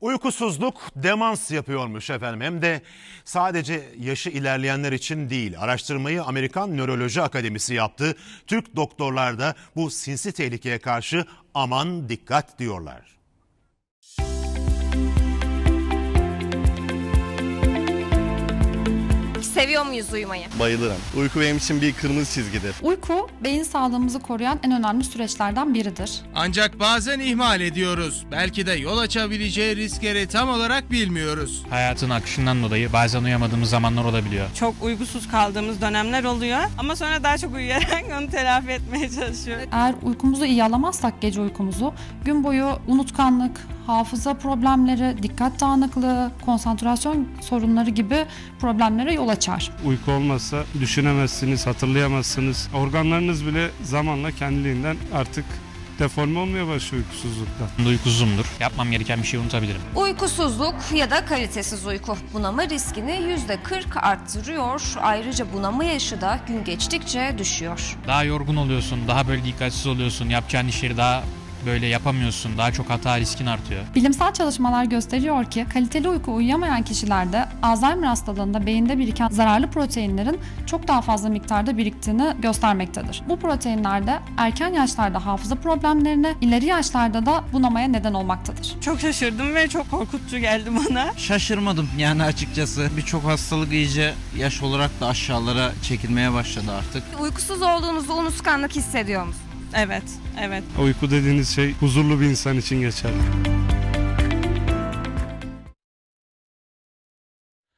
Uykusuzluk demans yapıyormuş efendim. Hem de sadece yaşı ilerleyenler için değil. Araştırmayı Amerikan Nöroloji Akademisi yaptı. Türk doktorlar da bu sinsi tehlikeye karşı aman dikkat diyorlar. Seviyor muyuz uyumayı? Bayılırım. Uyku benim için bir kırmızı çizgidir. Uyku, beyin sağlığımızı koruyan en önemli süreçlerden biridir. Ancak bazen ihmal ediyoruz. Belki de yol açabileceği riskleri tam olarak bilmiyoruz. Hayatın akışından dolayı bazen uyamadığımız zamanlar olabiliyor. çok uykusuz kaldığımız dönemler oluyor. Ama sonra daha çok uyuyarak onu telafi etmeye çalışıyoruz. Eğer uykumuzu iyi alamazsak gece uykumuzu, gün boyu unutkanlık, hafıza problemleri, dikkat dağınıklığı, konsantrasyon sorunları gibi problemlere yol açar. Uyku olmazsa düşünemezsiniz, hatırlayamazsınız. Organlarınız bile zamanla kendiliğinden artık deforme olmaya başlıyor uykusuzluktan. Uykusuzumdur. Yapmam gereken bir şeyi unutabilirim. Uykusuzluk ya da kalitesiz uyku bunama riskini %40 arttırıyor. Ayrıca bunama yaşı da gün geçtikçe düşüyor. Daha yorgun oluyorsun, daha böyle dikkatsiz oluyorsun, yapacağın işleri daha böyle yapamıyorsun, daha çok hata riskin artıyor. Bilimsel çalışmalar gösteriyor ki kaliteli uyku uyuyamayan kişilerde Alzheimer hastalığında beyinde biriken zararlı proteinlerin çok daha fazla miktarda biriktiğini göstermektedir. Bu proteinler de erken yaşlarda hafıza problemlerine, ileri yaşlarda da bunamaya neden olmaktadır. Çok şaşırdım ve çok korkutucu geldi bana. Şaşırmadım yani açıkçası. Birçok hastalık iyice yaş olarak da aşağılara çekilmeye başladı artık. Uykusuz olduğunuzda unutkanlık hissediyor musunuz? Evet, evet. Uyku dediğiniz şey huzurlu bir insan için geçerli.